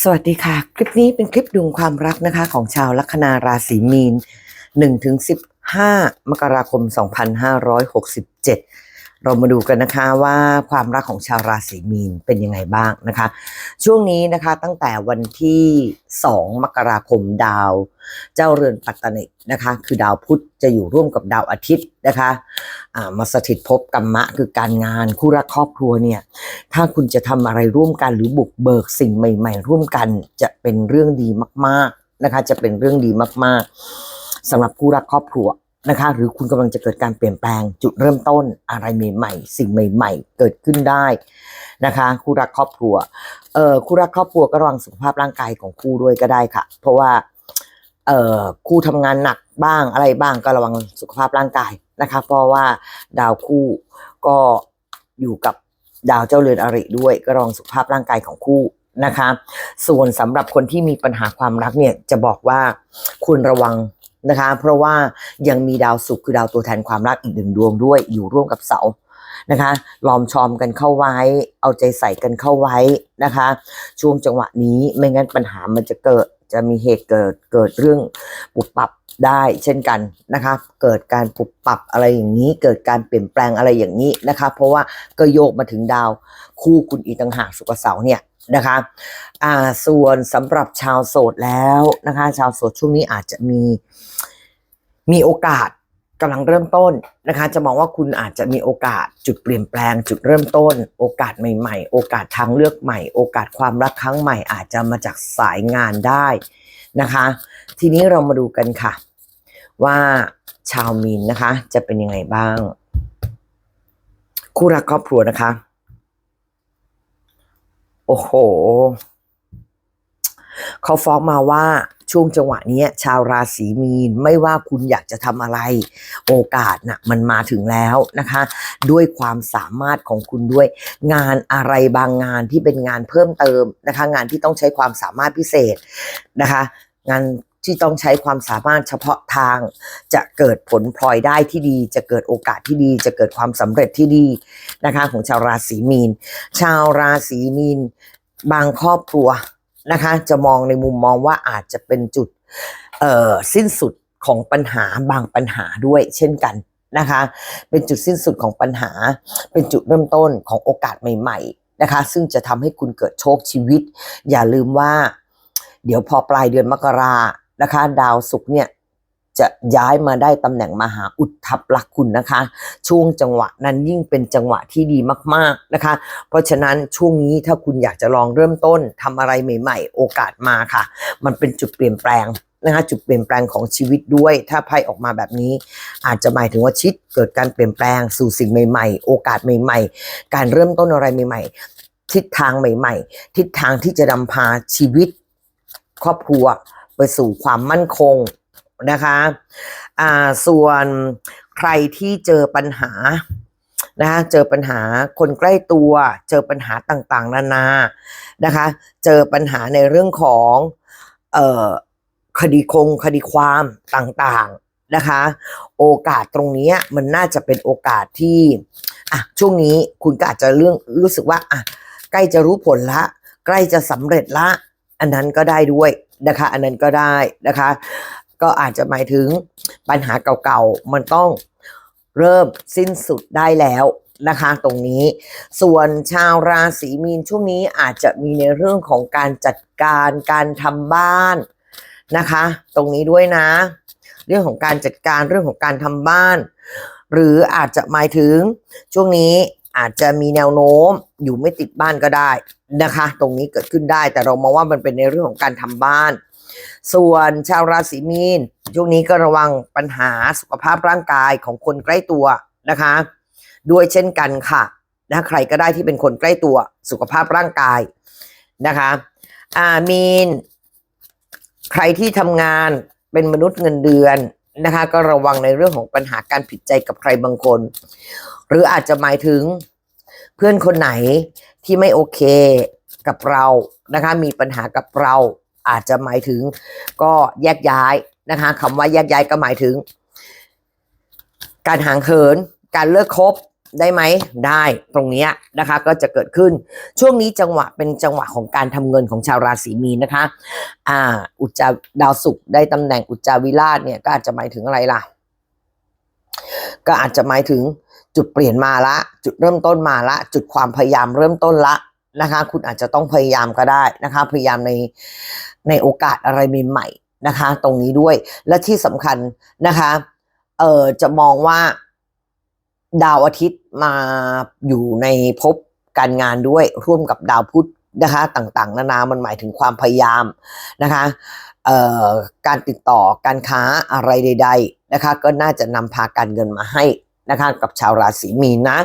สวัสดีค่ะ คลิปนี้เป็นคลิปดวงความรักนะคะ ของชาวลัคนาราศีมีน1ถึง15 มกราคม 2567 เรามาดูกันนะคะว่าความรักของชาวราศีมีนเป็นยังไงบ้างนะคะ ช่วงนี้นะคะตั้งแต่วันที่ 2 มกราคมดาว เจ้าเรือนปัตตนิกนะคะ คือดาวพุธจะอยู่ร่วมกับดาวอาทิตย์นะคะอ่ามาสถิตภพกรรมะคือการงานคู่รักครอบครัวเนี่ย ถ้าคุณจะทำอะไรร่วมกันหรือบุกเบิกสิ่งใหม่ ๆ ร่วมกันจะเป็นเรื่องดีมากๆนะคะ จะเป็นเรื่องดีมากๆสำหรับคู่รักครอบครัว นะคะ หรือคุณกำลังจะเกิดการเปลี่ยนแปลงจุดเริ่มต้นอะไรใหม่ๆ สิ่งใหม่ ๆ เกิดขึ้นได้นะคะคู่รักครอบครัวเอ่อคู่รักครอบครัวก็ระวังสุขภาพร่างกายของคู่ด้วยก็ได้ค่ะ เพราะว่าเอ่อคู่ทำงานหนักบ้างอะไรบ้างก็ระวังสุขภาพร่างกายนะคะ เพราะว่าดาวคู่ก็อยู่กับดาวเจ้าเรือนอริด้วยก็ระวังสุขภาพร่างกายของคู่นะคะ ส่วนสำหรับคนที่มีปัญหาความรักเนี่ยจะบอกว่าคุณระวัง นะคะ เพราะว่ายังมีดาวศุกร์คือดาวตัวแทนความรักอีกหนึ่งดวงด้วยอยู่ร่วมกับเสานะคะลอมชอมกันเข้าไว้ เอาใจใส่กันเข้าไว้นะคะ ช่วงจังหวะนี้ไม่งั้นปัญหามันจะเกิดจะมีเหตุเกิดเกิดเรื่องปุบปับ ได้เช่นกันนะคะ เกิดการปุบปับอะไรอย่างนี้ เกิดการเปลี่ยนแปลงอะไรอย่างนี้นะคะ เพราะว่าก็โยกมาถึงดาวคู่คุณอีต่างหากสุกเสาเนี่ยนะคะอ่าส่วนสำหรับชาวโสดแล้วนะคะ ชาวโสดช่วงนี้อาจจะมีมีโอกาส กำลังเริ่มต้นนะคะ จะมองว่าคุณอาจจะมีโอกาสจุดเปลี่ยนแปลง จุดเริ่มต้น โอกาสใหม่ ๆ โอกาสทางเลือกใหม่ โอกาสความรักครั้งใหม่ อาจจะมาจากสายงานได้นะคะ ทีนี้เรามาดูกันค่ะ ว่าชาวมีนนะคะ จะเป็นยังไงบ้าง คู่รักครอบครัวนะคะ โอ้โห เขาฟ้องมาว่าช่วงจังหวะนี้ชาวราศีมีนไม่ว่าคุณอยากจะทำอะไร โอกาสน่ะมันมาถึงแล้วนะคะ ด้วยความสามารถของคุณด้วย งานอะไรบางงานที่เป็นงานเพิ่มเติมนะคะ งานที่ต้องใช้ความสามารถพิเศษนะคะ งานที่ต้องใช้ความสามารถเฉพาะทาง จะเกิดผลพลอยได้ที่ดี จะเกิดโอกาสที่ดี จะเกิดความสำเร็จที่ดีนะคะ ของชาวราศีมีน ชาวราศีมีน บางครอบครัว นะคะ จะมองในมุมมองว่าอาจจะเป็นจุดสิ้นสุดของปัญหาบางปัญหาด้วยเช่นกันนะคะ เป็นจุดสิ้นสุดของปัญหา เป็นจุดเริ่มต้นของโอกาสใหม่ ๆ นะคะ ซึ่งจะทำให้คุณเกิดโชคชีวิต อย่าลืมว่า เดี๋ยวพอปลายเดือนมกรานะคะ ดาวศุกร์เนี่ย จะย้ายมาได้ตำแหน่งมหาอุทับลักคุณนะคะ ช่วงจังหวะนั้นยิ่งเป็นจังหวะที่ดีมากๆนะคะ เพราะฉะนั้นช่วงนี้ถ้าคุณอยากจะลองเริ่มต้นทำอะไรใหม่ ๆ โอกาสมาค่ะ มันเป็นจุดเปลี่ยนแปลงนะคะจุดเปลี่ยนแปลงของชีวิตด้วย ถ้าไพ่ออกมาแบบนี้ อาจจะหมายถึงว่าชิดเกิดการเปลี่ยนแปลงสู่สิ่งใหม่ ๆ โอกาสใหม่ ๆ การเริ่มต้นอะไรใหม่ ๆ ทิศทางใหม่ ๆ ทิศทางที่จะนำพาชีวิต ครอบครัวไปสู่ความมั่นคง นะคะอ่าส่วนใครที่เจอปัญหานะคะเจอปัญหาคนใกล้ตัว เจอปัญหาต่างๆ นานานะคะ เจอปัญหาในเรื่องของเอ่อคดีคงคดีความต่างๆนะคะ โอกาสตรงนี้มันน่าจะเป็นโอกาสที่อะช่วงนี้คุณก็อาจจะเรื่องรู้สึกว่าอะใกล้จะรู้ผลละ ใกล้จะสำเร็จละ อันนั้นก็ได้ด้วยนะคะ อันนั้นก็ได้นะคะ ก็อาจจะหมายถึงปัญหาเก่าๆ มันต้องเริ่มสิ้นสุดได้แล้วนะคะตรงนี้ ส่วนชาวราศีมีนช่วงนี้อาจจะมีในเรื่องของการจัดการการทำบ้านนะคะ ตรงนี้ด้วยนะ เรื่องของการจัดการเรื่องของการทำบ้าน หรืออาจจะหมายถึงช่วงนี้อาจจะมีแนวโน้มอยู่ไม่ติดบ้านก็ได้นะคะ ตรงนี้เกิดขึ้นได้แต่เรามองว่ามันเป็นในเรื่องของการทำบ้าน ส่วนชาวราศีมีนช่วงนี้ก็ระวังปัญหาสุขภาพร่างกายของคนใกล้ตัวนะคะ ด้วยเช่นกันค่ะนะใครก็ได้ที่เป็นคนใกล้ตัวสุขภาพร่างกายนะคะอ่ามีน ใครที่ทำงานเป็นมนุษย์เงินเดือนนะคะ ก็ระวังในเรื่องของปัญหาการผิดใจกับใครบางคน หรืออาจจะหมายถึงเพื่อนคนไหนที่ไม่โอเคกับเรานะคะ มีปัญหากับเรา อาจจะหมายถึงก็แยกย้ายนะคะคำว่าแยกย้ายก็หมายถึง การห่างเหิน การเลิกคบได้ไหมได้ตรงเนี้ยนะคะก็จะเกิดขึ้นช่วงนี้จังหวะเป็นจังหวะของการทำเงินของชาวราศีมีนนะคะ อ่า อุจจาดาวศุกร์ได้ตำแหน่งอุจจาวิราชเนี่ยก็อาจจะหมายถึงอะไรล่ะ ก็อาจจะหมายถึงจุดเปลี่ยนมาละ จุดเริ่มต้นมาละ จุดความพยายามเริ่มต้นละ นะคะ คุณอาจจะต้องพยายามก็ได้นะคะ พยายามในในโอกาสอะไรใหม่ๆนะคะ ตรงนี้ด้วยและที่สำคัญนะคะเออจะมองว่าดาวอาทิตย์มาอยู่ในภพการงานด้วยร่วมกับดาวพุธนะคะ ต่างๆ นานามันหมายถึงความพยายามนะคะเอ่อการติดต่อการค้าอะไรใด ๆนะคะ ก็น่าจะนำพาการเงินมาให้นะคะ กับชาวราศีมีนนะ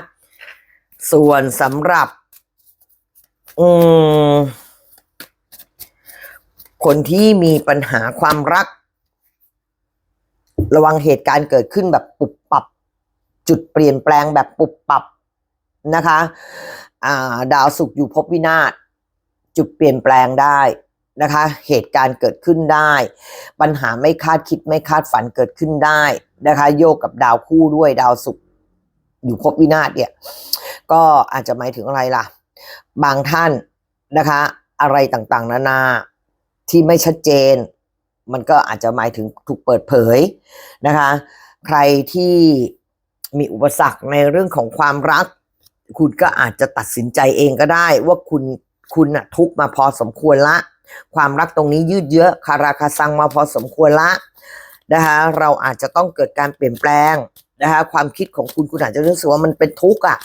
ส่วนสำหรับ อืมคนที่มีปัญหาความรัก ระวังเหตุการณ์เกิดขึ้นแบบปุบปับ จุดเปลี่ยนแปลงแบบปุบปับนะคะาดาวศุกร์อยู่ภพวินาศจุดเปลี่ยนแปลงได้นะคะ เหตุการณ์เกิดขึ้นได้ ปัญหาไม่คาดคิดไม่คาดฝันเกิดขึ้นได้นะคะ โยกกับดาวคู่ด้วยดาวศุกร์อยู่ภพวินาศเนี่ย ก็อาจจะหมายถึงอะไรล่ะ บางท่านนะคะ อะไรต่างๆ นานาที่ไม่ชัดเจน มันก็อาจจะหมายถึงถูกเปิดเผยนะคะ ใครที่มีอุปสรรคในเรื่องของความรัก คุณก็อาจจะตัดสินใจเองก็ได้ว่าคุณคุณนะทุกมาพอสมควรละ ความรักตรงนี้ยืดเยื้อคาราคาซังมาพอสมควรละนะคะเราอาจจะต้องเกิดการเปลี่ยนแปลงนะคะความคิดของคุณคุณอาจจะรู้สึกว่ามันเป็นทุกข์อะ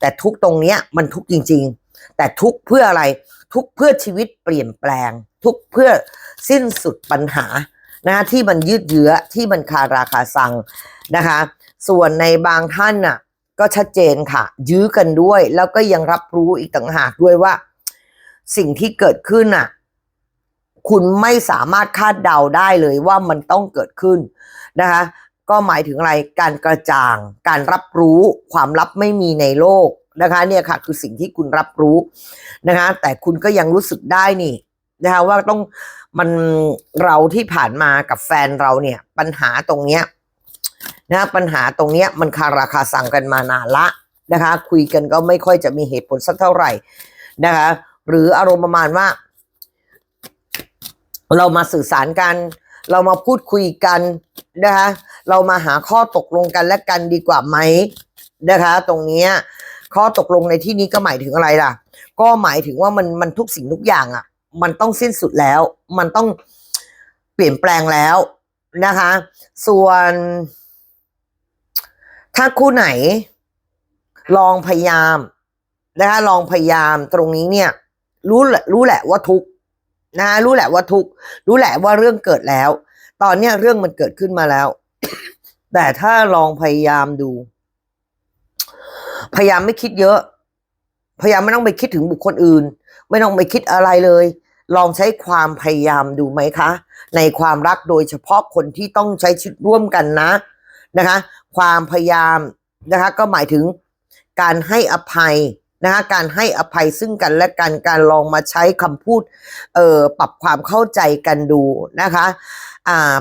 แต่ทุกตรงเนี้ยมันทุกจริง ๆ แต่ทุกเพื่ออะไร ทุกเพื่อชีวิตเปลี่ยนแปลง ทุกเพื่อสิ้นสุดปัญหานะที่มันยืดเยื้อที่มันคาราคาซังนะคะ ส่วนในบางท่านน่ะก็ชัดเจนค่ะ ยื้อกันด้วย แล้วก็ยังรับรู้อีกต่างหากด้วยว่า สิ่งที่เกิดขึ้นน่ะ คุณไม่สามารถคาดเดาได้เลยว่ามันต้องเกิดขึ้นนะคะ ก็หมายถึงอะไรการกระจ่าง การรับรู้ความลับไม่มีในโลกนะคะเนี่ยค่ะคือสิ่งที่คุณรับรู้นะคะแต่คุณก็ยังรู้สึกได้นี่นะคะว่าต้องมันเราที่ผ่านมากับแฟนเราเนี่ยปัญหาตรงเนี้ยนะปัญหาตรงเนี้ยมันคาราคาสั่งกันมานานละนะคะคุยกันก็ไม่ค่อยจะมีเหตุผลสักเท่าไหร่นะคะหรืออารมณ์ประมาณว่า เรามาสื่อสารกัน เรามาพูดคุยกันนะคะ เรามาหาข้อตกลงกันและกันดีกว่าไหมนะคะ ตรงนี้ข้อตกลงในที่นี้ก็หมายถึงอะไรล่ะ ก็หมายถึงว่ามันมันทุกสิ่งทุกอย่างอะ่ะ มันต้องสิ้นสุดแล้ว มันต้องเปลี่ยนแปลงแล้วนะคะ ส่วน ถ้าคู่ไหน ลองพยายามนะคะลองพยายามตรงนี้เนี่ย รู้แหละรู้แหละว่าทุกนะรู้แหละว่าทุกรู้แหละว่าเรื่องเกิดแล้ว ตอนเนี้ยเรื่องมันเกิดขึ้นมาแล้ว แต่ถ้าลองพยายามดู พยายามไม่คิดเยอะ พยายามไม่ต้องไปคิดถึงบุคคลอื่น ไม่ต้องไปคิดอะไรเลย ลองใช้ความพยายามดูไหมคะ ในความรักโดยเฉพาะคนที่ต้องใช้ชีวิตร่วมกันนะนะคะ ความพยายามนะคะ ก็หมายถึงการให้อภัยนะคะการให้อภัยซึ่งกันและกันการลองมาใช้คำพูดเอ่อปรับความเข้าใจกันดูนะคะ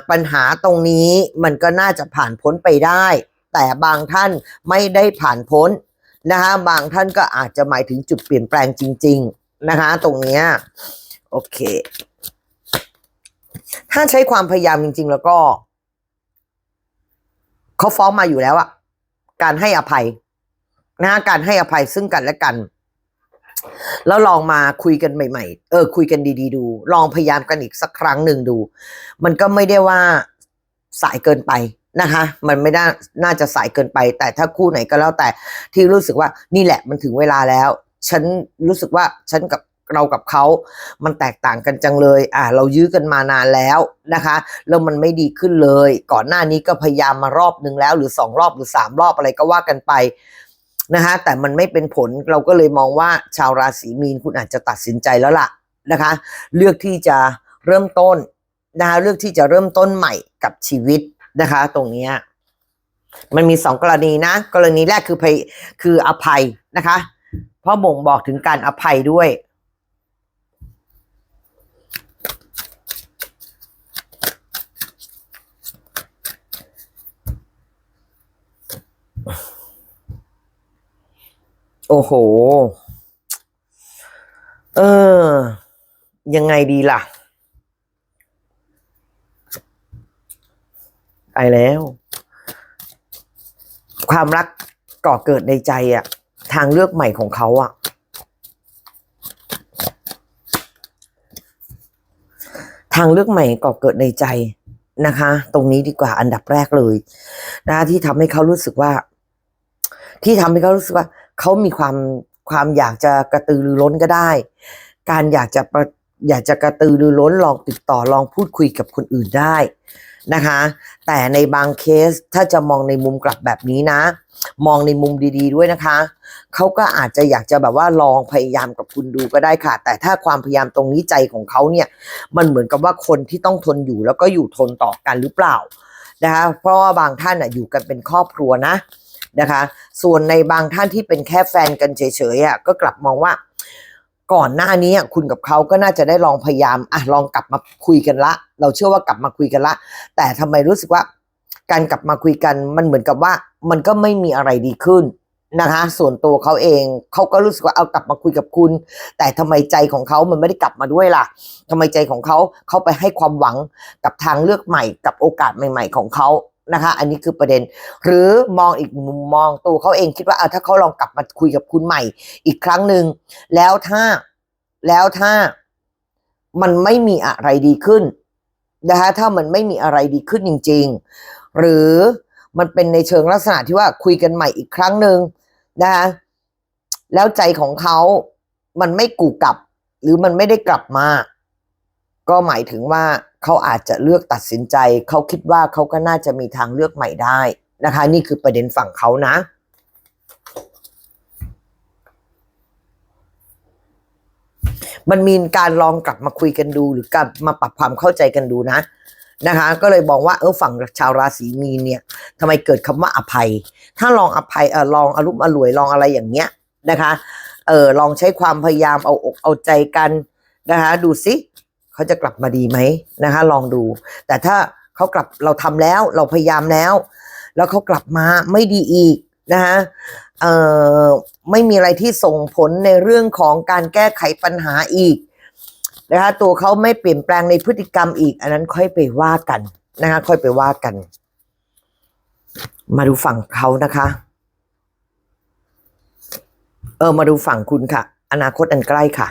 ปัญหาตรงนี้มันก็น่าจะผ่านพ้นไปได้ แต่บางท่านไม่ได้ผ่านพ้นนะคะบางท่านก็อาจจะหมายถึงจุดเปลี่ยนแปลงจริง ๆนะคะ ตรงนี้โอเค ถ้าใช้ความพยายามจริง ๆ แล้วก็เขาฟ้องมาอยู่แล้วอะการให้อภัยนะการให้อภัยซึ่งกันและกัน แล้วลองมาคุยกันใหม่ ๆ เออ คุยกันดี ๆ ดู ลองพยายามกันอีกสักครั้งหนึ่งดู มันก็ไม่ได้ว่าสายเกินไปนะคะ มันไม่ได้น่าจะสายเกินไป แต่ถ้าคู่ไหนก็แล้วแต่ที่รู้สึกว่านี่แหละมันถึงเวลาแล้ว ฉันรู้สึกว่าฉันกับเรากับเขา มันแตกต่างกันจังเลย อ่า เรายื้อกันมานานแล้วนะคะ แล้วมันไม่ดีขึ้นเลย ก่อนหน้านี้ก็พยายามมารอบนึงแล้ว หรือสองรอบหรือสามรอบอะไรก็ว่ากันไป นะคะแต่มันไม่เป็นผลเราก็เลยมองว่าชาวราศีมีนคุณอาจจะตัดสินใจแล้วล่ะนะคะ เลือกที่จะเริ่มต้นนะคะเลือกที่จะเริ่มต้นใหม่กับชีวิตนะคะ ตรงนี้มันมีสองกรณีนะ กรณีแรกคือภัยคืออภัยนะคะ เพราะบ่งบอกถึงการอภัยด้วยอ โอ้โห เออ ยังไงดีล่ะไปแล้ว ความรักก่อเกิดในใจอะทางเลือกใหม่ของเขาอะทางเลือกใหม่ก่อเกิดในใจนะคะ ตรงนี้ดีกว่าอันดับแรกเลยนะคะที่ทำให้เขารู้สึกว่า ที่ทำให้เขารู้สึกว่า เขามีความความอยากจะกระตือรือร้นก็ได้ การอยากจะอยากจะกระตือรือร้นลองติดต่อลองพูดคุยกับคนอื่นได้นะคะ แต่ในบางเคสถ้าจะมองในมุมกลับแบบนี้นะ มองในมุมดี ๆ ด้วยนะคะเขาก็อาจจะอยากจะแบบว่าลองพยายามกับคุณดูก็ได้ค่ะ แต่ถ้าความพยายามตรงนี้ใจของเขาเนี่ย มันเหมือนกับว่าคนที่ต้องทนอยู่แล้วก็อยู่ทนต่อกันหรือเปล่านะคะเพราะว่าบางท่านอะอยู่กันเป็นครอบครัวนะ นะคะ ส่วนในบางท่านที่เป็นแค่แฟนกันเฉยๆอะก็กลับมองว่า ก่อนหน้านี้คุณกับเขาก็น่าจะได้ลองพยายามอะลองกลับมาคุยกันละ เราเชื่อว่ากลับมาคุยกันละ แต่ทำไมรู้สึกว่า การกลับมาคุยกันมันเหมือนกับว่า มันก็ไม่มีอะไรดีขึ้นนะคะ ส่วนตัวเขาเองเขาก็รู้สึกว่าเอากลับมาคุยกับคุณ แต่ทำไมใจของเขามันไม่ได้กลับมาด้วยล่ะทำไมใจของเขาเขาไปให้ความหวังกับทางเลือกใหม่กับโอกาสใหม่ ๆ ของเขา นะคะ อันนี้คือประเด็น หรือมองอีกมุมมองตัวเขาเองคิดว่าอะถ้าเขาลองกลับมาคุยกับคุณใหม่ อีกครั้งหนึ่งแล้วถ้าแล้วถ้ามันไม่มีอะไรดีขึ้นนะคะถ้ามันไม่มีอะไรดีขึ้นจริง ๆ หรือมันเป็นในเชิงลักษณะที่ว่าคุยกันใหม่อีกครั้งหนึ่งนะคะแล้วใจของเขา มันไม่กูกลับ หรือมันไม่ได้กลับมา ก็หมายถึงว่า เขาอาจจะเลือกตัดสินใจ เขาคิดว่าเขาก็น่าจะมีทางเลือกใหม่ได้นะคะ นี่คือประเด็นฝั่งเขานะ มันมีการลองกลับมาคุยกันดูหรือกลับมาปรับความเข้าใจกันดูนะนะคะ ก็เลยบอกว่าเออฝั่งชาวราศีมีนเนี่ยทำไมเกิดคำว่าอภัย ถ้าลองอภัยเออลองอารมณ์อร่วยลองอะไรอย่างเงี้ยนะคะเออลองใช้ความพยายามเอาอกเอาใจกันนะคะ ดูสิ เขาจะกลับมาดีไหมนะคะ ลองดู แต่ถ้าเขากลับเราทำแล้วเราพยายามแล้ว แล้วเขากลับมาไม่ดีอีกนะคะเอ่อไม่มีอะไรที่ส่งผลในเรื่องของการแก้ไขปัญหาอีกนะคะตัวเขาไม่เปลี่ยนแปลงในพฤติกรรมอีก อันนั้นค่อยไปว่ากันนะคะค่อยไปว่ากัน มาดูฝั่งเขานะคะ เออมาดูฝั่งคุณค่ะ อนาคตอันใกล้ค่ะ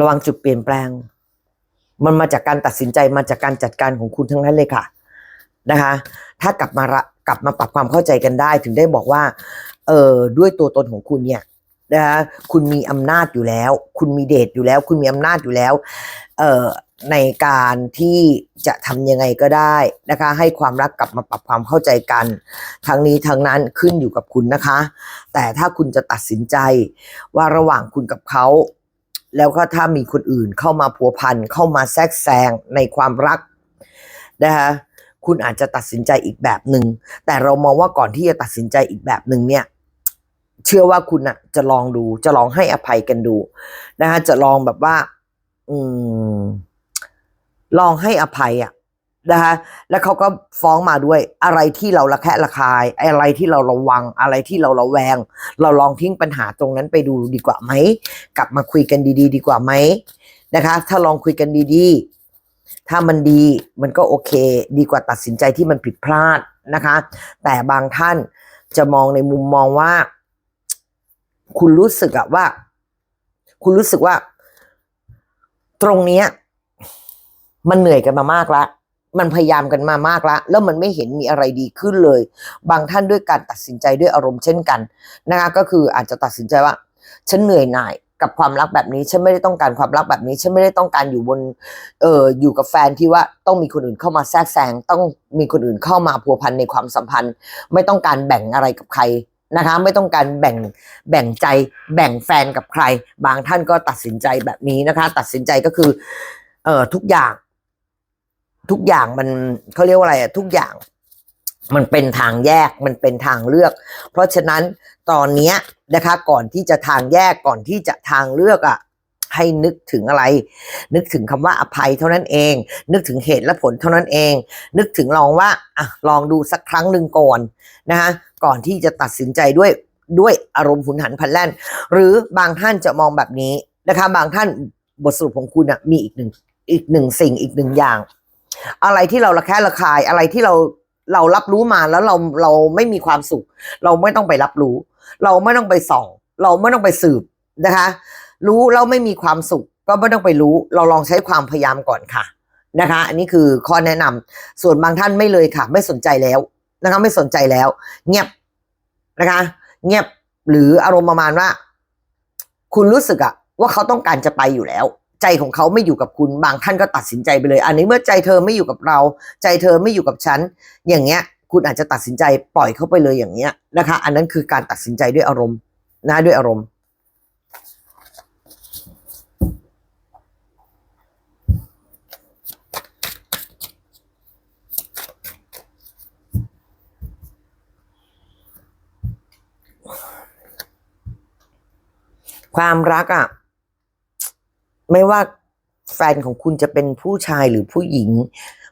ระวังจุดเปลี่ยนแปลง มันมาจากการตัดสินใจมาจากการจัดการของคุณทั้งนั้นเลยค่ะนะคะ ถ้ากลับมาระกลับมาปรับความเข้าใจกันได้ ถึงได้บอกว่าเออด้วยตัวตนของคุณเนี่ยนะคะคุณมีอำนาจอยู่แล้ว คุณมีเดชอยู่แล้ว คุณมีอำนาจอยู่แล้วเอ่อในการที่จะทำยังไงก็ได้นะคะ ให้ความรักกลับมาปรับความเข้าใจกัน ทั้งนี้ทั้งนั้นขึ้นอยู่กับคุณนะคะ แต่ถ้าคุณจะตัดสินใจว่าระหว่างคุณกับเขา แล้วก็ถ้ามีคนอื่นเข้ามาผัวพันเข้ามาแทรกแซงในความรักนะคะคุณอาจจะตัดสินใจอีกแบบหนึ่งแต่เรามองว่าก่อนที่จะตัดสินใจอีกแบบหนึ่งเนี่ย เชื่อว่าคุณอะจะลองดู จะลองให้อภัยกันดูนะคะจะลองแบบว่า อืม ลองให้อภัยอะ นะคะแล้วเขาก็ฟ้องมาด้วยอะไรที่เราระแคะระคาย อะไรที่เราระวังอะไรที่เราระแวง เราลองทิ้งปัญหาตรงนั้นไปดูดีกว่าไหม กลับมาคุยกันดี ๆ ดีกว่าไหมนะคะ ถ้าลองคุยกันดีๆ ถ้ามันดีมันก็โอเค ดีกว่าตัดสินใจที่มันผิดพลาดนะคะ แต่บางท่านจะมองในมุมมองว่า คุณรู้สึกอะว่า คุณรู้สึกว่า ตรงเนี้ย มันเหนื่อยกันมามากละ มันพยายามกันมามากละแล้วมันไม่เห็นมีอะไรดีขึ้นเลย บางท่านด้วยการตัดสินใจด้วยอารมณ์เช่นกันนะคะก็คืออาจจะตัดสินใจว่า ฉันเหนื่อยหน่ายกับความรักแบบนี้ฉันไม่ได้ต้องการความรักแบบนี้ฉันไม่ได้ต้องการอยู่บนเอ่ออยู่กับแฟนที่ว่าต้องมีคนอื่นเข้ามาแทรกแซงต้องมีคนอื่นเข้ามาพัวพันในความสัมพันธ์ ไม่ต้องการแบ่งอะไรกับใครนะคะไม่ต้องการแบ่งแบ่งใจแบ่งแฟนกับใคร บางท่านก็ตัดสินใจแบบนี้นะคะ ตัดสินใจก็คือเอ่อทุกอย่าง ทุกอย่างมันเขาเรียกว่าอะไรอะทุกอย่าง มันเป็นทางแยกมันเป็นทางเลือก เพราะฉะนั้นตอนเนี้ยนะคะ ก่อนที่จะทางแยกก่อนที่จะทางเลือกอะ่ะให้นึกถึงอะไร นึกถึงคำว่าอภัยเท่านั้นเอง นึกถึงเหตุและผลเท่านั้นเอง นึกถึงลองว่าอะลองดูสักครั้งหนึ่งก่อนนะคะก่อนที่จะตัดสินใจด้วยด้วยอารมณ์หุนหันพลันแล่น หรือบางท่านจะมองแบบนี้นะคะ บางท่านบทสรุปของคุณอะมีอีกหนึ่งอีกหนึ่งสิ่งอีกหนึ่งอย่าง อะไรที่เราระแคะระคายอะไรที่เราเรารับรู้มาแล้วเราเราไม่มีความสุข เราไม่ต้องไปรับรู้ เราไม่ต้องไปส่อง เราไม่ต้องไปสืบนะคะ รู้แล้วไม่มีความสุข ก็ไม่ต้องไปรู้ เราลองใช้ความพยายามก่อนค่ะนะคะ อันนี้คือข้อแนะนำส่วนบางท่านไม่เลยค่ะ ไม่สนใจแล้วนะคะ ไม่สนใจแล้ว เงียบนะคะ เงียบหรืออารมณ์ประมาณว่า คุณรู้สึกอะว่าเขาต้องการจะไปอยู่แล้ว ใจของเขาไม่อยู่กับคุณบางท่านก็ตัดสินใจไปเลย อันนี้เมื่อใจเธอไม่อยู่กับเรา ใจเธอไม่อยู่กับฉัน อย่างเงี้ย คุณอาจจะตัดสินใจปล่อยเขาไปเลยอย่างเงี้ยนะคะ อันนั้นคือการตัดสินใจด้วยอารมณ์นะด้วยอารมณ์ความรักอะ่ะ ไม่ว่าแฟนของคุณจะเป็นผู้ชายหรือผู้หญิง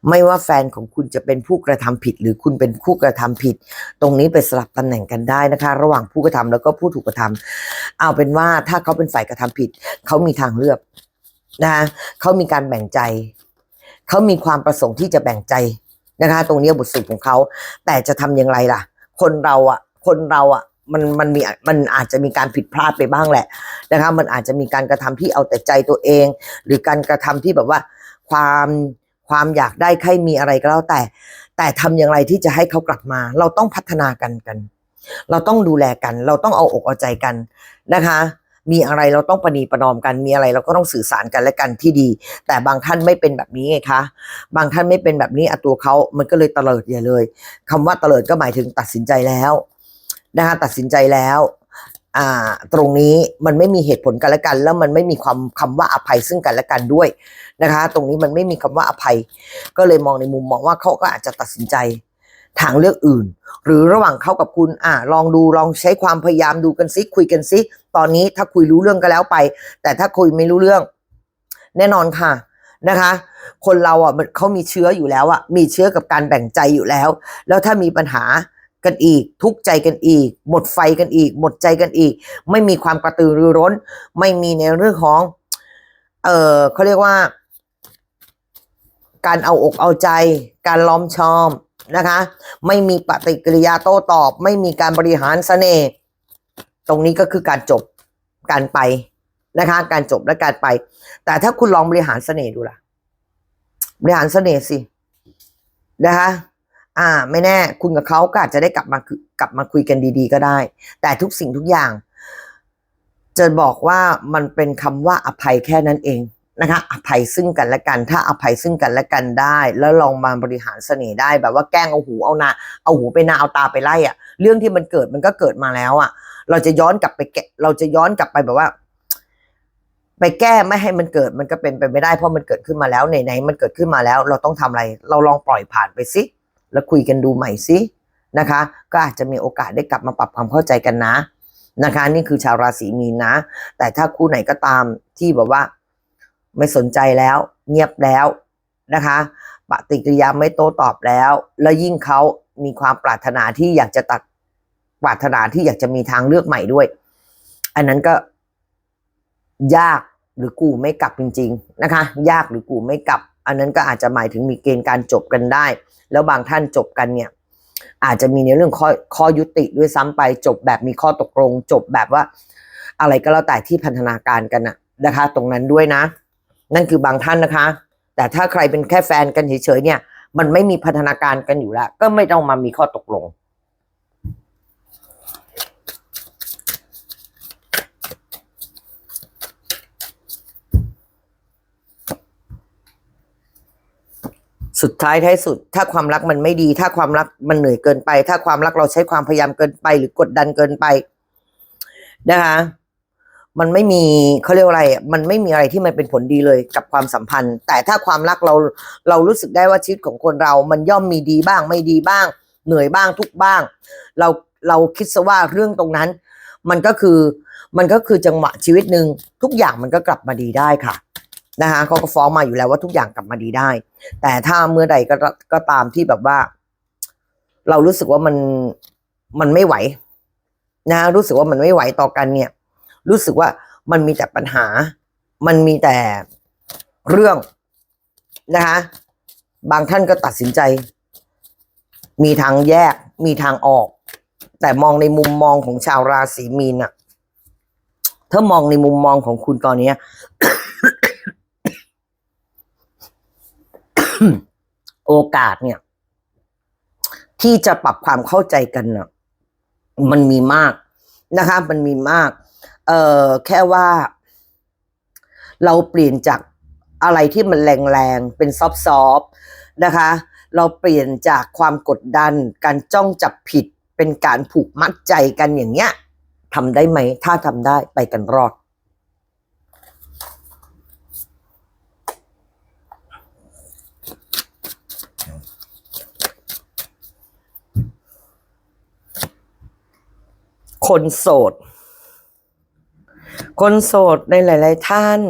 ไม่ว่าแฟนของคุณจะเป็นผู้กระทำผิด หรือคุณเป็นผู้กระทำผิด ตรงนี้ไปสลับตำแหน่งกันได้นะคะ ระหว่างผู้กระทำแล้วก็ผู้ถูกกระทำเอาเป็นว่าถ้าเขาเป็นฝ่ายกระทำผิด เขามีทางเลือกนะคะเขามีการแบ่งใจ เขามีความประสงค์ที่จะแบ่งใจนะคะ ตรงนี้บทสรุปของเขา แต่จะทำอย่างไรล่ะ คนเราอะคนเราอะ มันมันมีมันอาจจะมีการผิดพลาดไปบ้างแหละนะคะมันอาจจะมีการกระทำที่เอาแต่ใจตัวเอง หรือการกระทำที่แบบว่าความความอยากได้ใครมีอะไรก็แล้วแต่ แต่ทำอย่างไรที่จะให้เขากลับมา เราต้องพัฒนากันกัน เราต้องดูแลกัน เราต้องเอาอกเอาใจกันนะคะมีอะไรเราต้องประนีประนอมกัน มีอะไรเราก็ต้องสื่อสารกันและกันที่ดี แต่บางท่านไม่เป็นแบบนี้ไงคะ บางท่านไม่เป็นแบบนี้อตัวเขามันก็เลยเตลิดอย่าเลยคำว่าเตลิดก็หมายถึงตัดสินใจแล้ว นะคะตัดสินใจแล้ว อ่า ตรงนี้มันไม่มีเหตุผลกันและกัน แล้วมันไม่มีความคำว่าอภัยซึ่งกันและกันด้วยนะคะ ตรงนี้มันไม่มีคำว่าอภัย ก็เลยมองในมุมมองว่าเขาก็อาจจะตัดสินใจทางเลือกอื่น หรือระหว่างเขากับคุณอ่าลองดูลองใช้ความพยายามดูกันซิคุยกันซิตอนนี้ถ้าคุยรู้เรื่องก็แล้วไป แต่ถ้าคุยไม่รู้เรื่อง แน่นอนค่ะนะคะ คนเราอะมันเขามีเชื้ออยู่แล้วอะมีเชื้อกับการแบ่งใจอยู่แล้ว แล้วถ้ามีปัญหา กันอีก ทุกใจกันอีก หมดไฟกันอีก หมดใจกันอีก ไม่มีความกระตือรือร้น ไม่มีในเรื่องของ เออเขาเรียกว่า การเอาอกเอาใจ การล้อมชอมนะคะ ไม่มีปฏิกิริยาโต้ตอบ ไม่มีการบริหารเสน่ห์ตรงนี้ก็คือการจบการไปนะคะ การจบและการไป แต่ถ้าคุณลองบริหารเสน่ห์ดูล่ะ บริหารเสน่ห์สินะคะ อ่า ไม่แน่ คุณกับเขาก็อาจจะได้กลับมาคือกลับมาคุยกันดี ๆ ก็ได้ แต่ทุกสิ่งทุกอย่าง จะบอกว่ามันเป็นคำว่าอภัยแค่นั้นเองนะคะ อภัยซึ่งกันและกัน ถ้าอภัยซึ่งกันและกันได้ แล้วลองมาบริหารเสน่ห์ได้แบบว่าแกล้งเอาหูเอานาเอาหูไปนาเอาตาไปไล่อะเรื่องที่มันเกิดมันก็เกิดมาแล้วอะเราจะย้อนกลับไปแกเราจะย้อนกลับไปแบบว่า ไปแก้ไม่ให้มันเกิดมันก็เป็นไปไม่ได้เพราะมันเกิดขึ้นมาแล้วไหนๆมันเกิดขึ้นมาแล้ว เราต้องทำอะไร เราลองปล่อยผ่านไปสิ แล้วคุยกันดูใหม่สินะคะ ก็อาจจะมีโอกาสได้กลับมาปรับความเข้าใจกันนะนะคะ นี่คือชาวราศีมีนนะ แต่ถ้าคู่ไหนก็ตามที่แบบว่า ไม่สนใจแล้ว เงียบแล้วนะคะปฏิกิริยาไม่โต้ตอบแล้ว แล้วยิ่งเขามีความปรารถนาที่อยากจะตัดปรารถนาที่อยากจะมีทางเลือกใหม่ด้วย อันนั้นก็ยากหรือกูไม่กลับจริง ๆ นะคะ ยากหรือกูไม่กลับ อันนั้นก็อาจจะหมายถึงมีเกณฑ์การจบกันได้ แล้วบางท่านจบกันเนี่ยอาจจะมีในเรื่องข้อข้อยุติด้วยซ้ำไปจบแบบมีข้อตกลง จบแบบว่า อะไรก็แล้วแต่ที่พันธนาการกันนะนะคะ ตรงนั้นด้วยนะ นั่นคือบางท่านนะคะ แต่ถ้าใครเป็นแค่แฟนกันเฉยๆเนี่ย มันไม่มีพันธนาการกันอยู่แล้ว ก็ไม่ต้องมามีข้อตกลง สุดท้ายท้ายสุด ถ้าความรักมันไม่ดี ถ้าความรักมันเหนื่อยเกินไป ถ้าความรักเราใช้ความพยายามเกินไป หรือกดดันเกินไปนะคะมันไม่มีเขาเรียกว่าอะไร มันไม่มีอะไรที่มันเป็นผลดีเลยกับความสัมพันธ์ แต่ถ้าความรักเราเรารู้สึกได้ว่าชีวิตของคนเรา มันย่อมมีดีบ้าง ไม่ดีบ้าง เหนื่อยบ้างทุกบ้าง เราเราคิดซะว่าเรื่องตรงนั้น มันก็คือมันก็คือจังหวะชีวิตหนึ่งทุกอย่างมันก็กลับมาดีได้ค่ะ นะคะเขาก็ฟ้องมาอยู่แล้วว่าทุกอย่างกลับมาดีได้ แต่ถ้าเมื่อใดก็ก็ตามที่แบบว่า เรารู้สึกว่ามันมันไม่ไหว นะ รู้สึกว่ามันไม่ไหวต่อกันเนี่ย รู้สึกว่ามันมีแต่ปัญหา มันมีแต่เรื่องนะคะ บางท่านก็ตัดสินใจ มีทางแยก มีทางออก แต่มองในมุมมองของชาวราศีมีนอะถ้ามองในมุมมองของคุณตอนเนี้ย โอกาสเนี่ย ที่จะปรับความเข้าใจกันน่ะมันมีมากนะคะ มันมีมาก เอ่อแค่ว่า เราเปลี่ยนจากอะไรที่มันแรงๆ เป็นซอฟต์ๆนะคะ เราเปลี่ยนจากความกดดัน การจ้องจับผิด เป็นการผูกมัดใจกันอย่างเงี้ยทำได้ไหม ถ้าทำได้ไปกันรอด คนโสด คนโสดในหลาย ๆ ท่าน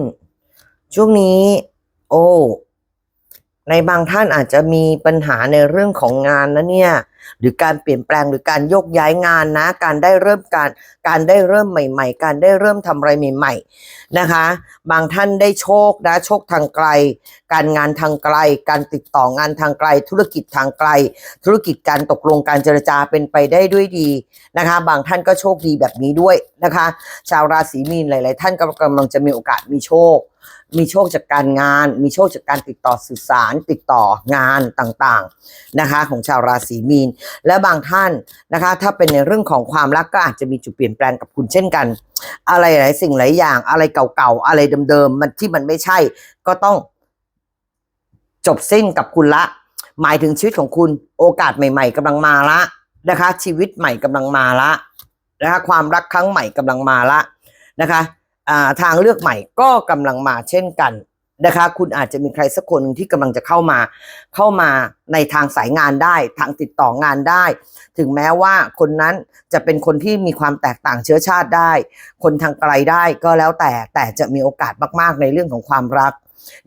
ช่วงนี้ โอ้ ในบางท่านอาจจะมีปัญหาในเรื่องของงานนะเนี่ย หรือการเปลี่ยนแปลงหรือการโยกย้ายงานนะ การได้เริ่มการ การได้เริ่มใหม่ ๆ การได้เริ่มทำอะไรใหม่ๆนะคะ บางท่านได้โชคนะโชคทางไกล การงานทางไกล การติดต่องานทางไกล ธุรกิจทางไกล ธุรกิจการตกลงการเจรจาเป็นไปได้ด้วยดีนะคะ บางท่านก็โชคดีแบบนี้ด้วยนะคะ ชาวราศีมีนหลาย ๆ ท่านก็กำลังจะมีโอกาสมีโชค มีโชคจากการงาน มีโชคจากการติดต่อสื่อสาร ติดต่องานต่างๆนะคะ ของชาวราศีมีน และบางท่านนะคะ ถ้าเป็นในเรื่องของความรักก็อาจจะมีจุดเปลี่ยนแปลงกับคุณเช่นกัน อะไรหลายสิ่งหลายอย่าง อะไรเก่าๆอะไรเดิมๆมันที่มันไม่ใช่ ก็ต้องจบสิ้นกับคุณละ หมายถึงชีวิตของคุณโอกาสใหม่ ๆกำลังมาละนะคะ ชีวิตใหม่กำลังมาละนะคะความรักครั้งใหม่กำลังมาละนะคะ ทางเลือกใหม่ก็กำลังมาเช่นกันนะคะ คุณอาจจะมีใครสักคนหนึ่งที่กำลังจะเข้ามาเข้ามาในทางสายงานได้ ทางติดต่องานได้ ถึงแม้ว่าคนนั้นจะเป็นคนที่มีความแตกต่างเชื้อชาติได้ คนทางไกลได้ก็แล้วแต่แต่จะมีโอกาสมาก ๆ ในเรื่องของความรัก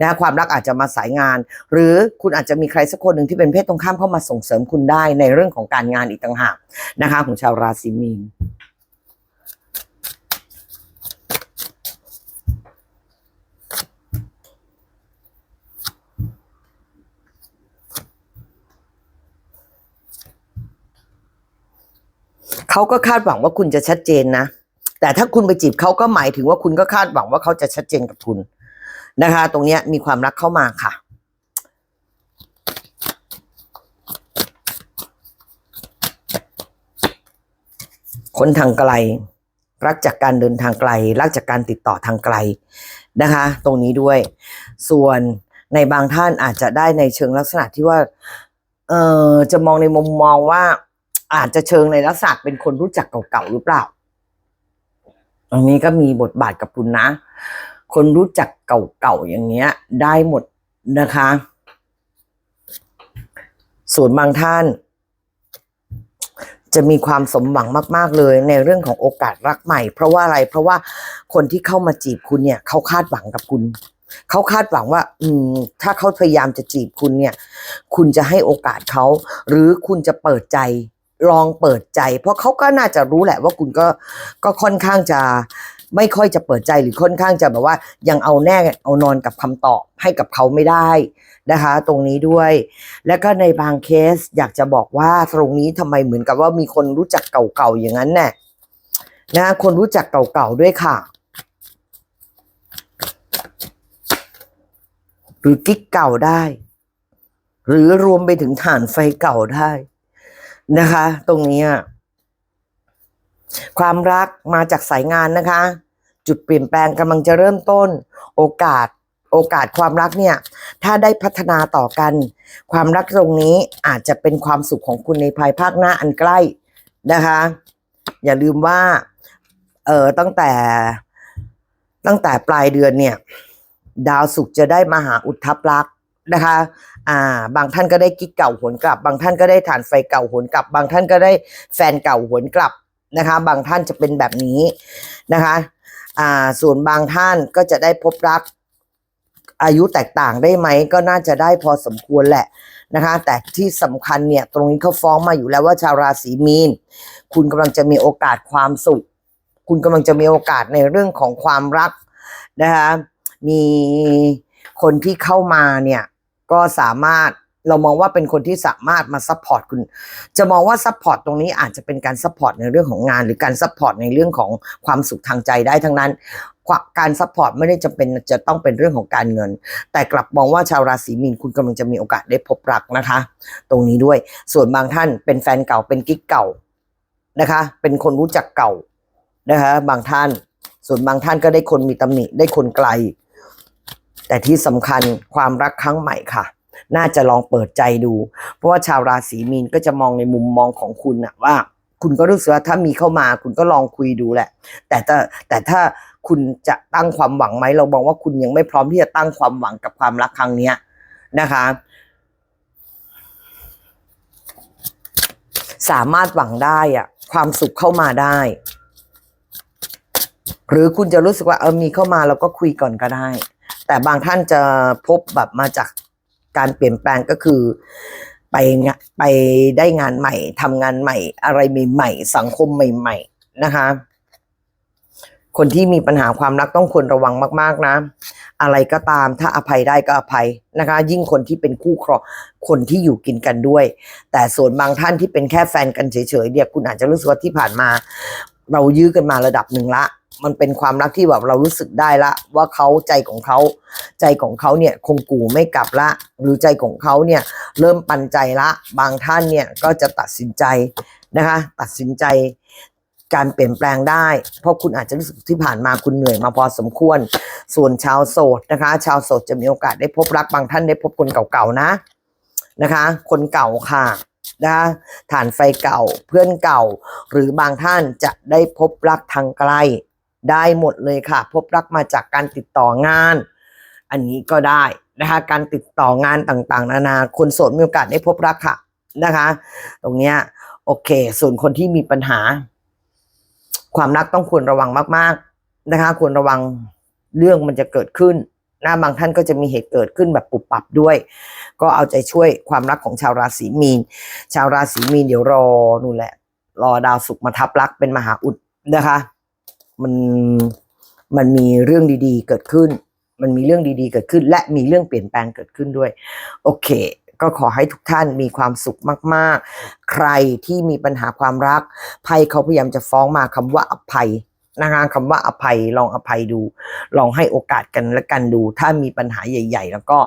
นะความรักอาจจะมาสายงาน หรือคุณอาจจะมีใครสักคนหนึ่งที่เป็นเพศตรงข้ามเข้ามาส่งเสริมคุณได้ในเรื่องของการงานอีกต่างหากนะคะของชาวราศีมีน เขาก็คาดหวังว่าคุณจะชัดเจนนะ แต่ถ้าคุณไปจีบเขาก็หมายถึงว่าคุณก็คาดหวังว่าเขาจะชัดเจนกับคุณนะคะ ตรงนี้มีความรักเข้ามาค่ะคนทางไกล รักจากการเดินทางไกล รักจากการติดต่อทางไกลนะคะ ตรงนี้ด้วย ส่วนในบางท่านอาจจะได้ในเชิงลักษณะที่ว่า เออจะมองในมุมมองว่า อาจจะเชิงในลักษณะเป็นคนรู้จักเก่าๆหรือเปล่าตรงนี้ก็มีบทบาทกับคุณนะ คนรู้จักเก่าๆอย่างเงี้ย ได้หมดนะคะ ส่วนบางท่าน จะมีความสมหวังมาก ๆเลยในเรื่องของโอกาสรักใหม่ เพราะว่าอะไร เพราะว่าคนที่เข้ามาจีบคุณเนี่ย เขาคาดหวังกับคุณ เขาคาดหวังว่า อืม ถ้าเขาพยายามจะจีบคุณเนี่ย คุณจะให้โอกาสเขา หรือคุณจะเปิดใจ ลองเปิดใจ เพราะเขาก็น่าจะรู้แหละว่าคุณก็ก็ค่อนข้างจะไม่ค่อยจะเปิดใจหรือค่อนข้างจะแบบว่า ยังเอาแน่เอานอนกับคำตอบให้กับเขาไม่ได้นะคะ ตรงนี้ด้วย แล้วก็ในบางเคสอยากจะบอกว่าตรงนี้ทำไมเหมือนกับว่ามีคนรู้จักเก่าๆอย่างนั้นเนี่ยนะคนรู้จักเก่าๆด้วยค่ะ หรือกิ๊กเก่าได้ หรือรวมไปถึงฐานไฟเก่าได้ นะคะ ตรงนี้ความรักมาจากสายงานนะคะ จุดเปลี่ยนแปลงกำลังจะเริ่มต้น โอกาส โอกาสความรักเนี่ย ถ้าได้พัฒนาต่อกัน ความรักตรงนี้อาจจะเป็นความสุขของคุณในภายภาคหน้าอันใกล้นะคะ อย่าลืมว่า เออตั้งแต่ ตั้งแต่ปลายเดือนเนี่ย ดาวศุกร์จะได้มาหาอุทธัพรักษ นะคะ อ่า บางท่านก็ได้กิ๊กเก่าหวนกลับ บางท่านก็ได้ฐานไฟเก่าหวนกลับ บางท่านก็ได้แฟนเก่าหวนกลับนะคะ บางท่านจะเป็นแบบนี้นะคะ อ่า ส่วนบางท่านก็จะได้พบรักอายุแตกต่างได้ไหมก็น่าจะได้พอสมควรแหละนะคะ แต่ที่สำคัญเนี่ยตรงนี้เขาฟ้องมาอยู่แล้วว่าชาวราศีมีน คุณกำลังจะมีโอกาสความสุข คุณกำลังจะมีโอกาสในเรื่องของความรักนะคะมีคนที่เข้ามาเนี่ย ก็สามารถเรามองว่าเป็นคนที่สามารถมาซัพพอร์ตคุณ จะมองว่าซัพพอร์ตตรงนี้อาจจะเป็นการซัพพอร์ตในเรื่องของงาน หรือการซัพพอร์ตในเรื่องของความสุขทางใจได้ทั้งนั้น การซัพพอร์ตไม่ได้จำเป็นจะต้องเป็นเรื่องของการเงิน แต่กลับมองว่าชาวราศีมีนคุณกำลังจะมีโอกาสได้พบรักนะคะ ตรงนี้ด้วย ส่วนบางท่านเป็นแฟนเก่าเป็นกิ๊กเก่านะคะ เป็นคนรู้จักเก่านะคะ บางท่าน ส่วนบางท่านก็ได้คนมีตำหนิได้คนไกล แต่ที่สำคัญความรักครั้งใหม่ค่ะ น่าจะลองเปิดใจดู เพราะว่าชาวราศีมีนก็จะมองในมุมมองของคุณนะว่า คุณก็รู้สึกว่าถ้ามีเข้ามา คุณก็ลองคุยดูแหละ แต่ถ้าแต่ถ้าคุณจะตั้งความหวังไหมเรามองว่าคุณยังไม่พร้อมที่จะตั้งความหวังกับความรักครั้งเนี้ยนะคะสามารถหวังได้อะความสุขเข้ามาได้ หรือคุณจะรู้สึกว่าเออมีเข้ามาเราก็คุยก่อนก็ได้ แต่บางท่านจะพบแบบมาจากการเปลี่ยนแปลงก็คือไปงะไปได้งานใหม่ทำงานใหม่ อะไรใหม่ๆสังคมใหม่ ๆ นะคะ คนที่มีปัญหาความรักต้องควรระวังมาก ๆ นะ อะไรก็ตามถ้าอภัยได้ก็อภัยนะคะ ยิ่งคนที่เป็นคู่ครองคนที่อยู่กินกันด้วย แต่ส่วนบางท่านที่เป็นแค่แฟนกันเฉยๆเดี๋ยวคุณอาจจะรู้สึกว่าที่ผ่านมา เรายื้อกันมาระดับหนึ่งละ มันเป็นความรักที่แบบเรารู้สึกได้ละ ว่าเขาใจของเขา ใจของเขาเนี่ยคงกูไม่กลับละ หรือใจของเขาเนี่ยเริ่มปันใจละ บางท่านเนี่ยก็จะตัดสินใจนะคะ ตัดสินใจการเปลี่ยนแปลงได้ เพราะคุณอาจจะรู้สึกที่ผ่านมาคุณเหนื่อยมาพอสมควร ส่วนชาวโสดนะคะ ชาวโสดจะมีโอกาสได้พบรักบางท่านได้พบคนเก่าๆนะนะคะ คนเก่าค่ะนะคะฐานไฟเก่าเพื่อนเก่า หรือบางท่านจะได้พบรักทางไกล ได้หมดเลยค่ะ พบรักมาจากการติดต่องาน อันนี้ก็ได้นะคะ การติดต่องานต่างๆ นานา คนโสดมีโอกาสได้พบรักค่ะนะคะ ตรงเนี้ยโอเค ส่วนคนที่มีปัญหา ความรักต้องควรระวังมาก ๆนะคะ ควรระวังเรื่องมันจะเกิดขึ้นนะบางท่านก็จะมีเหตุเกิดขึ้นแบบปุบปับด้วย ก็เอาใจช่วยความรักของชาวราศีมีน ชาวราศีมีนเดี๋ยวรอนู่นแหละ รอดาวศุกร์มาทับรักเป็นมหาอุดนะคะ มันมันมีเรื่องดีๆ เกิดขึ้น มันมีเรื่องดีๆ เกิดขึ้น และมีเรื่องเปลี่ยนแปลงเกิดขึ้นด้วย โอเค ก็ขอให้ทุกท่านมีความสุขมาก ๆ ใครที่มีปัญหาความรักไพ่เขาพยายามจะฟ้องมาคำว่าอภัยนะคะคำว่าอภัยลองอภัยดู ลองให้โอกาสกันและกันดู ถ้ามีปัญหาใหญ่ ๆ แล้วก็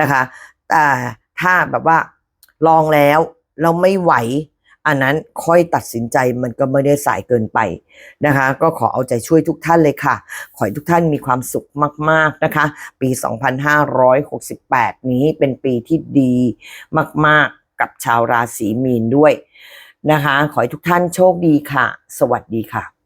นะคะแต่ถ้าแบบว่าลองแล้วเราไม่ไหว อันนั้นค่อยตัดสินใจมันก็ไม่ได้สายเกินไปนะคะ ก็ขอเอาใจช่วยทุกท่านเลยค่ะ ขอให้ทุกท่านมีความสุขมาก ๆนะคะ ปี 2568 นี้เป็นปีที่ดีมาก ๆ กับชาวราศีมีนด้วยนะคะ ขอให้ทุกท่านโชคดีค่ะ สวัสดีค่ะ